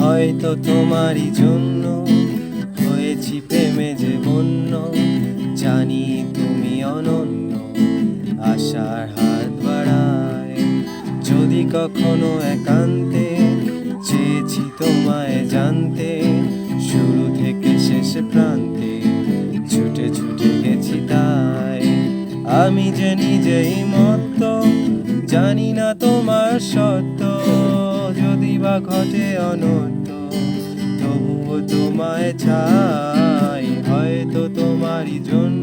হয়তো তোমারই জন্য হয়েছি প্রেমে যে বন্য। জানি তুমি অনন্য, আশার হাত বাড়ায়। যদি কখনো একান্তে চেয়েছি তোমায় জানতে, শুরু থেকে শেষ প্রান্তে ছুটে ছুটে গেছি তাই। আমি যে নিজেই মত জানি না তোমার সত্য ঘটে অনন্ত তবুও তোমায় চাই হয়তো তোমারই জন্য